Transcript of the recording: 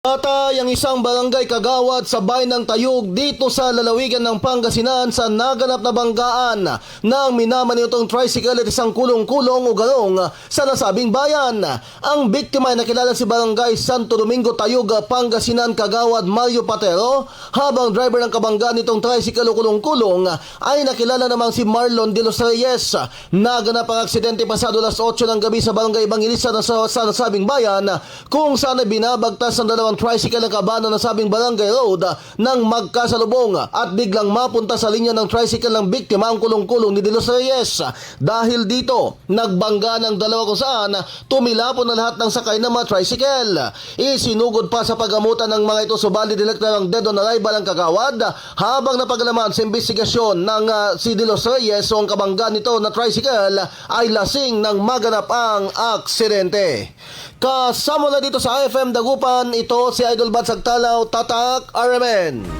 Patay ang isang barangay kagawad sa bayan ng Tayug dito sa lalawigan ng Pangasinan sa naganap na banggaan ng minaman nitong tricycle at isang kulong-kulong o galong sa nasabing bayan. Ang biktima ay nakilala si Barangay Santo Domingo Tayug, Pangasinan kagawad Mario Patero habang driver ng kabanggaan nitong tricycle o kulong-kulong ay nakilala namang si Marlon De Los Reyes. Naganap ang aksidente pasado las 8 ng gabi sa Barangay Bangilisa na sa, sa nasabing bayan kung saan ay binabagtas ng dalawang tricycle ng kabana ng sabing barangay road nang magkasalubong at biglang mapunta sa linya ng tricycle ng biktima ang kulong-kulong ni De Los Reyes. Dahil dito, nagbangga ng dalawa kung saan tumilapon na lahat ng sakay ng mga tricycle. Isinugod pa sa pagamutan ng mga ito subali dilekta ng dead on arrival ang kagawad habang napagalaman sa investigasyon ng ah, si De Los Reyes o ang kabangga nito na tricycle ay lasing nang maganap ang aksidente. Kasama na dito sa IFM Dagupan, ito si Idol Bad Sagtalaw, Tatak RMN.